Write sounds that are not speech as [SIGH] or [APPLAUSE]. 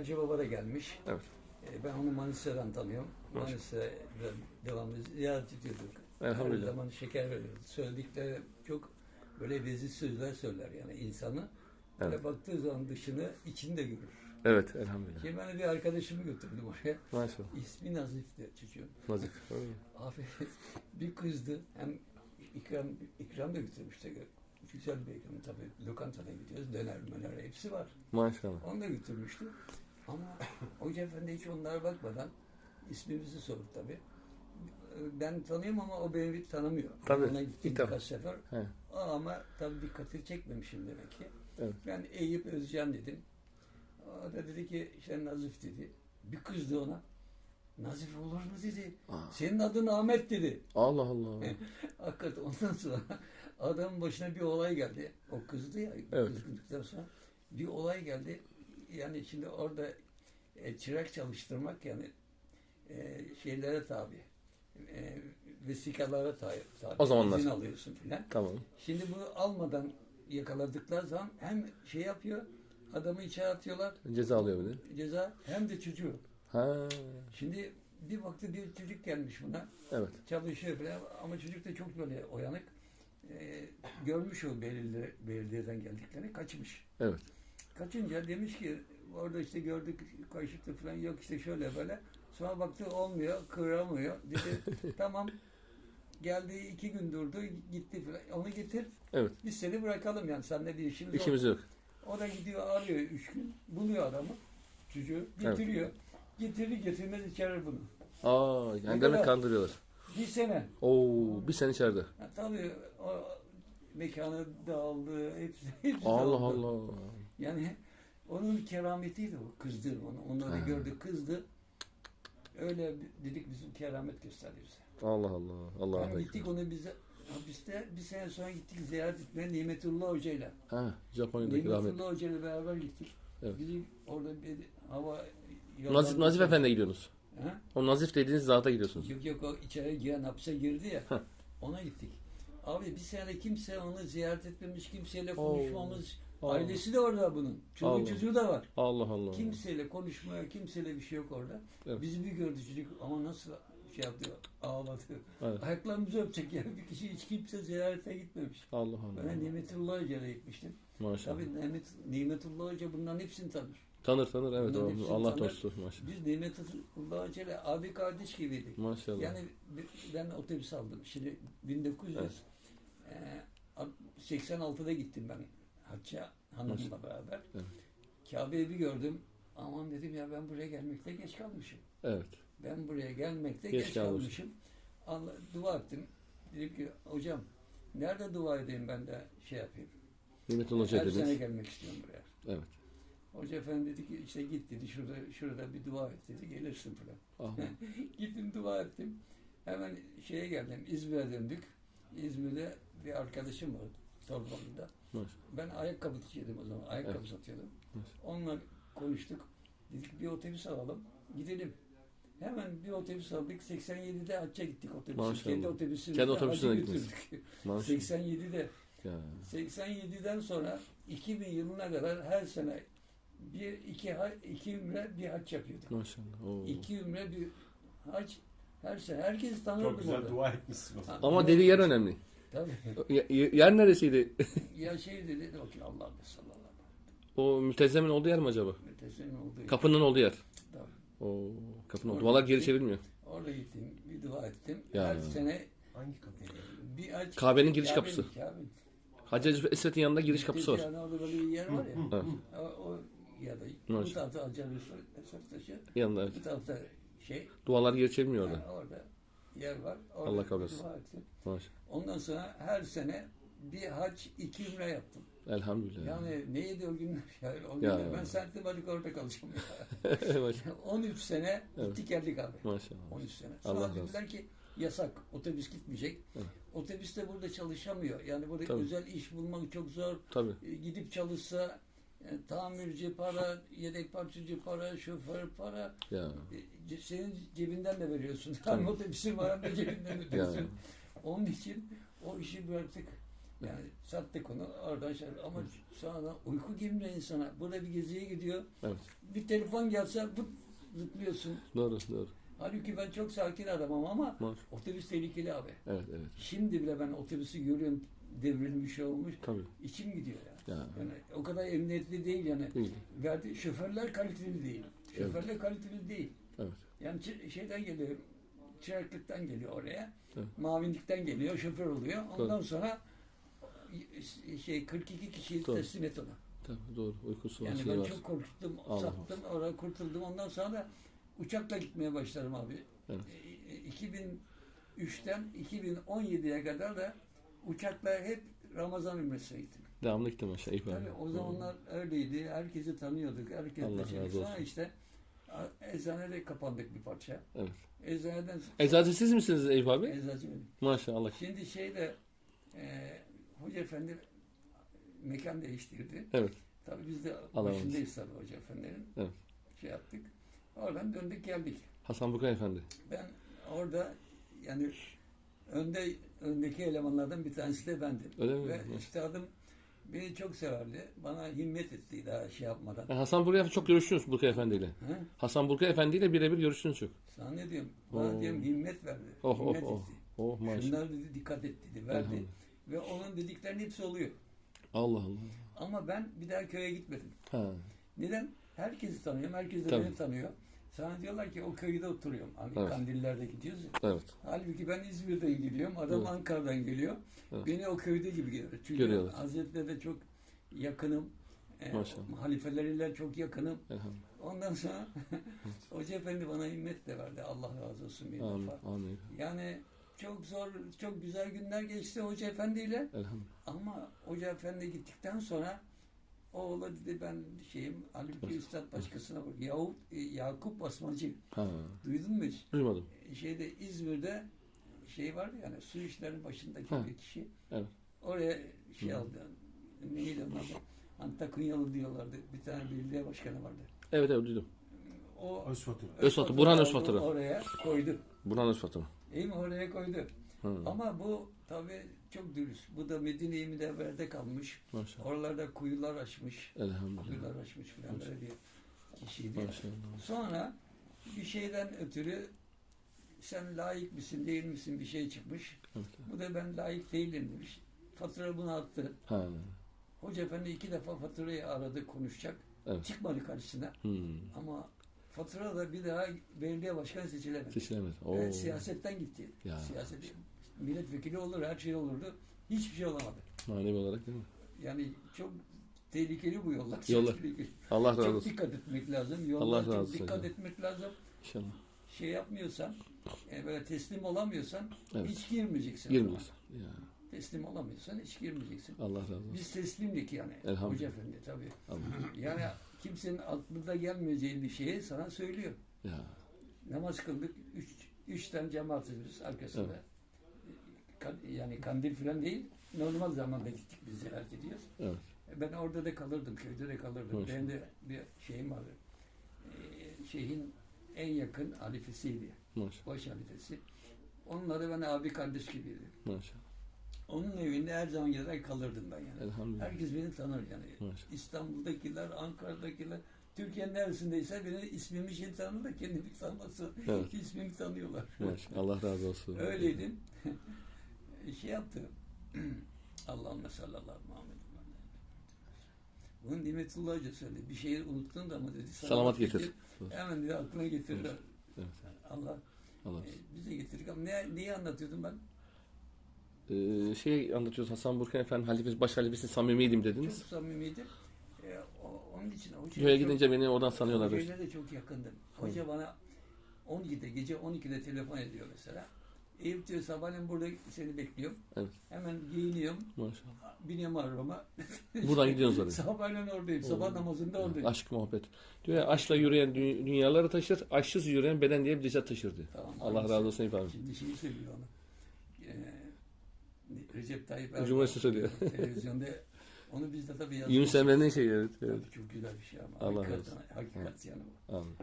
Şekerci Baba da gelmiş. Evet. E, ben onu Manisa'dan tanıyorum. Maşallah. Manisa'da devamlı ziyaret ediyorduk. Elhamdülillah. Her zaman şeker veriyordu. Söyledikleri çok böyle vezir sözler söyler yani insanı. Böyle Evet. baktığı zaman dışını içini de görür. Evet elhamdülillah. Şimdi ben bir arkadaşımı götürdüm oraya. Maşallah. İsmi Nazif'ti çocuğun. Nazif. [LAUGHS] Abi bir kızdı. Hem ikram, ikram da götürmüştü. Güzel bir ikram tabii. Lokantada gidiyoruz. Döner möner hepsi var. Maşallah. Onu da götürmüştü. Ama [LAUGHS] Hoca Efendi hiç onlara bakmadan ismimizi sordu tabii. Ben tanıyorum ama o beni tanımıyor. Tabii, Ona gittim defa. birkaç sefer. He. Ama tabii dikkatini çekmemişim demek ki. Evet. Ben Eyüp Özcan dedim. O da dedi ki işte Nazif dedi. Bir kızdı ona. Nazif olur mu dedi. Aa. Senin adın Ahmet dedi. Allah Allah. [LAUGHS] Hakikaten ondan sonra adamın başına bir olay geldi. O kızdı ya Evet. kızgınlıktan sonra bir olay geldi. Yani şimdi orada e, çırak çalıştırmak yani e, şeylere tabi. E, vesikalara tabi. O zamanlar. İzin alıyorsun filan. Tamam. Şimdi bunu almadan yakaladıkları zaman hem şey yapıyor adamı içeri atıyorlar Ceza alıyor bir de. ceza hem de çocuğu. Ha. Şimdi bir baktı bir çocuk gelmiş buna Evet. çalışıyor falan ama çocuk da çok böyle uyanık. Ee, görmüş o belirli, belediyeden geldiklerini kaçmış. Evet. Kaçınca demiş ki orada işte gördük kaşıktı falan yok işte şöyle böyle. Sonra baktı olmuyor, kıramıyor. Dedi [LAUGHS] tamam geldi iki gün durdu gitti falan. Onu getir Evet. biz seni bırakalım yani seninle bir işimiz, İşimiz yok. O da gidiyor arıyor üç gün buluyor adamı çocuğu getiriyor. Getirir getirmez içerir bunu. Aa, Ne yani demek kandırıyorlar. Bir sene. Oo, bir sene içeride. Ha, tabii o mekanı dağıldı, hepsi, hepsi Allah dağıldı. Allah. Yani onun kerametiydi o, kızdı onu. Onları Ha. gördü, kızdı. Öyle dedik bizim keramet gösterdi bize. Allah Allah. Allah Yani gittik onu bize hapiste bir sene sonra gittik ziyaret etmeye Nimetullah Hoca ile. Ha, Japonya'daki rahmet. Nimetullah Hoca ile beraber gittik. Evet. Bizi orada bir hava Nazif, Nazif Efendi'ye gidiyorsunuz. Ha? O Nazif dediğiniz zata gidiyorsunuz. Yok yok o içeri giren hapse girdi ya. Heh. ona gittik. Abi bir sene kimse onu ziyaret etmemiş, kimseyle konuşmamış. Allah. Ailesi de orada bunun. Allah. çocuğu da var. Allah Allah. Kimseyle konuşmuyor, kimseyle bir şey yok orada. Evet. Bizi bir gördü çocuk ama nasıl şey yaptı, ağladı. Evet. Ayaklarımızı öpecek yani bir kişi hiç kimse ziyarete gitmemiş. Allah Allah. Ben Nimetullah Hoca'ya gitmiştim. Maşallah. Tabii Nimet, Nimetullah Hoca bunların hepsini tanır. Tanır tanır evet. Bunların o Allah tanır. dostu maşallah. Biz Nimetullah Hoca ile abi kardeş gibiydik. Maşallah. Yani bi- ben otobüs aldım. Şimdi 1900 Evet. eee, alt- 86'da gittim ben Hacca hanımla beraber. Evet. Kabe'yi bir gördüm. Aman dedim ya ben buraya gelmekte geç kalmışım. Evet. Ben buraya gelmekte Geç geç, kalmış. kalmışım. Allah, dua ettim. Dedim ki hocam nerede dua edeyim ben de şey yapayım. Nimetullah Hoca Her sene dediniz. gelmek istiyorum buraya. Evet. Hoca efendi dedi ki işte git dedi şurada şurada bir dua et dedi gelirsin falan. [LAUGHS] Gittim dua ettim. Hemen şeye geldim. İzmir'e döndük. İzmir'de bir arkadaşım var. Torbalı'da. Ben ayakkabıcıydım o zaman. Ayakkabı Evet. satıyordum. Evet. Onunla konuştuk. Dedik bir otobüs alalım. Gidelim. Hemen bir otobüs aldık. 87'de hacca gittik otobüsü. Maşallah. Kendi otobüsümüzle Kendi otobüsüne hacca götürdük. Maşallah. 87'de. Ya. 87'den sonra 2000 yılına kadar her sene bir iki ha- iki ümre bir hac yapıyorduk. Maşallah. Oo. İki ümre bir hac her sene. Herkes tanırdı Çok güzel orada. dua etmişsin zaman. Ama dediği yer önemli. Tabii. [LAUGHS] Y- yer neresiydi? [LAUGHS] ya şey dedi, dedi o ki Allah'ım sallallahu aleyhi o mültezemin olduğu yer mi acaba? sellem olduğu Kapının olduğu yer. Tabii. O kapının olduğu. Dualar geri çevirmiyor. Orada gittim, bir dua ettim. Ya. Her sene Hangi kapı? bir hac. Kabe'nin giriş kapısı. Kabe'nin. Hacı Esvet'in yanında giriş kapısı var. Yani orada böyle bir yer var ya. Evet. o, ya da bu Maşallah. tarafta Hacer Esat taşı, Yanında evet. bu tarafta şey. Dualar geri çevirmiyor orada. Ha, orada yer var. Orada Allah kabul etsin. dua ettim. Maşallah. Ondan sonra her sene bir hac, iki ümre yaptım. Elhamdülillah. Yani neydi o günler? Ya, o günler ben Sertli Balık orada kalacağım. [LAUGHS] Maşallah. [LAUGHS] 13 sene gittik geldik abi. Maşallah. 13 sene. Allah Sonra razı dediler ki yasak. Otobüs gitmeyecek. Evet. Otobüs de burada çalışamıyor. Yani burada Tabii. özel iş bulmak çok zor. Tabii. E, Gidip çalışsa e, tamirci para, yedek parçacı para, şoför para. Ya. E, Senin cebinden de veriyorsun. [LAUGHS] Hem otobüsün var de cebinden [LAUGHS] Ya. ödüyorsun. Onun için o işi bıraktık. Yani sattık onu oradan şey ama sonra uyku girmiyor insana. Burada bir geziye gidiyor. Evet. Bir telefon gelse bu zıplıyorsun. Doğru doğru. Halbuki ben çok sakin adamım ama Var. otobüs tehlikeli abi. Evet evet. Şimdi bile ben otobüsü görüyorum devrilmiş olmuş. Tabii. İçim gidiyor ya. Ya. Yani o kadar emniyetli değil yani. Değil. Verdi şoförler kaliteli değil. Evet. Şoförler kaliteli değil. Evet. Yani şeyden geliyor, çıraklıktan geliyor oraya. Evet. Mavinlikten geliyor, şoför oluyor. Ondan Tabii. sonra şey 42 kişiyi Tabii. teslim et ona. Tabii doğru. Uykusu var. Yani şey ben var. çok korkuttum, Allah sattım, oraya kurtuldum. Ondan sonra da uçakla gitmeye başladım abi. Evet. E, 2003'ten 2017'ye kadar da uçakla hep Ramazan ümresine gittim. Devamlı gittim aşağı. İyi Tabii o zamanlar öyleydi. Herkesi tanıyorduk. Herkesle Allah razı Sonra olsun. işte a- eczanede kapandık bir parça. Evet. Eczaneden Eczacı siz misiniz Eyüp abi? eczacı benim. Maşallah. Şimdi şeyde e, Hoca Efendi mekan değiştirdi. Evet. Tabii biz de Allah başındayız tabii Hoca Efendi'nin. Evet. Şey yaptık. Oradan döndük geldik. Hasan Burkay Efendi. Ben orada yani önde öndeki elemanlardan bir tanesi de bendim. Öyle mi? Ve Maşallah. üstadım beni çok severdi. Bana himmet etti daha şey yapmadan. Yani Hasan Burkay çok görüştünüz Burkay Efendi ile. Ha? Hasan Burkay Efendi ile birebir görüştünüz çok. Sana ne diyorum? Bana Oo. diyorum himmet verdi. Oh oh himmet oh. etti. Oh maşallah. Şunlar dedi dikkat et dedi. Verdi. Ve onun dediklerinin hepsi oluyor. Allah Allah. Ama ben bir daha köye gitmedim. Ha. Neden? Herkesi tanıyorum. Herkes de Tabii. beni tanıyor. Sana diyorlar ki o köyde oturuyorum. Hani Evet. Kandillerde gidiyoruz ya. Evet. Halbuki ben İzmir'den gidiyorum. Adam Evet. Ankara'dan geliyor. Evet. Beni o köyde gibi görüyor. Çünkü Görüyorlar. Hazretleri'ne çok yakınım. E, Maşallah. halifeleriyle çok yakınım. Elhamdülillah. Ondan sonra [LAUGHS] [LAUGHS] Hoca Efendi bana himmet de verdi. Allah razı olsun bir Amin. defa. Amin. Yani çok zor, çok güzel günler geçti Hoca Efendi ile. Ama Hoca Efendi gittikten sonra oğlu dedi ben şeyim Halbuki Üstad başkasına bak. Yahut e, Yakup Basmacı. Ha. Duydun mu hiç? Duymadım. E, Şeyde İzmir'de şey var yani su işlerinin başındaki Ha. bir kişi. Evet. Oraya şey Hı. aldı. Neydi adı? Antakunyalı diyorlardı. Bir tane belediye başkanı vardı. Evet evet duydum. O Öz fatura. Özfatura, Burhan aldı, Özfatura. Oraya koydu. Burhan Özfat'ım. İyi mi? Oraya koydu. Ha. Ama bu tabii çok dürüst. Bu da Medine-i Münevver'de kalmış. Maşallah. Oralarda kuyular açmış. Elhamdülillah. Kuyular açmış falan böyle bir kişiydi. Maşallah. Sonra bir şeyden ötürü sen layık mısın değil misin bir şey çıkmış. Evet. Bu da ben layık değilim demiş. Fatura bunu attı. Ha. Hoca efendi iki defa faturayı aradı konuşacak. Evet. Çıkmadı karşısına. Hmm. Ama fatura da bir daha belediye başkanı seçilemedi. Seçilemedi. Oo. Evet, siyasetten gitti. Ya. Siyaset milletvekili olur, her şey olurdu. Hiçbir şey olamadı. Manevi olarak değil mi? Yani çok tehlikeli bu yollar. Çok Yollar. Allah razı Çok olsun. dikkat etmek lazım. Yollar Allah razı çok olsun dikkat hocam. etmek lazım. İnşallah. Şey yapmıyorsan, e, böyle teslim olamıyorsan Evet. hiç girmeyeceksin. Ya. Teslim olamıyorsan hiç girmeyeceksin. Allah razı olsun. Biz teslimdik yani. Elhamdülillah. Hoca efendi tabii. Allah. Yani kimsenin aklında gelmeyeceği bir şeyi sana söylüyor. Ya. Namaz kıldık. Üç, üç tane cemaatiz biz arkasında. Kan- Yani kandil falan değil. Normal zamanda gittik biz ziyaret ediyoruz. Evet. Ben orada da kalırdım, köyde de kalırdım. Maşallah. Benim de bir şeyim vardı. Ee, şeyhin en yakın halifesiydi. Maşallah. Baş halifesi. Onları ben abi kardeş gibiydi. Maşallah. Onun evinde her zaman gider kalırdım ben yani. Elhamdülillah. Herkes beni tanır yani. Maşallah. İstanbul'dakiler, Ankara'dakiler, Türkiye'nin neresindeyse beni ismimi şimdi tanır da kendimi tanıması Evet. [LAUGHS] ismimi tanıyorlar. Maşallah. Allah razı olsun. Öyleydim. Yaptı. [CLEARS THROAT] Allahümme sallallahu Muhammed. Bunu Nimetullah Hoca söyledi. Bir şeyi unuttun da ama dedi. Salamat getir. Hemen dedi aklına getirdiler. Evet. Allah Allah. e, bize getirdik ama ne, neyi anlatıyordum ben? Ee, şey anlatıyoruz Hasan Burkan Efendi halifesi, baş halifesi samimiydim Çok dediniz. samimiydi. E, o, onun için hoca Köye çok- gidince beni oradan sanıyorlar. Hocayla da çok yakındım. Hoca bana 12'de, gece 12'de telefon ediyor mesela. Eyüp diyor sabahleyin burada seni bekliyorum. Evet. Hemen giyiniyorum, Maşallah. biniyorum arabama. [LAUGHS] Buradan gidiyoruz oraya. Sabahleyin oradayım, sabah namazında oradayım. Aşk muhabbet. Diyor ya aşkla yürüyen dü- dünyaları taşır, aşksız yürüyen beden diye bir ceset taşır diyor. Tamam, Allah hangisi? razı olsun efendim. Şimdi şeyi söylüyor ona. Ee, Recep Tayyip Erdoğan. Cumhurbaşkanı söylüyor. Televizyonda onu biz de tabii yazdık. [LAUGHS] Yunus Emre'nin şeyi evet. evet. Tabii çok güzel bir şey ama. Allah razı olsun. hakikat yani bu. Amin.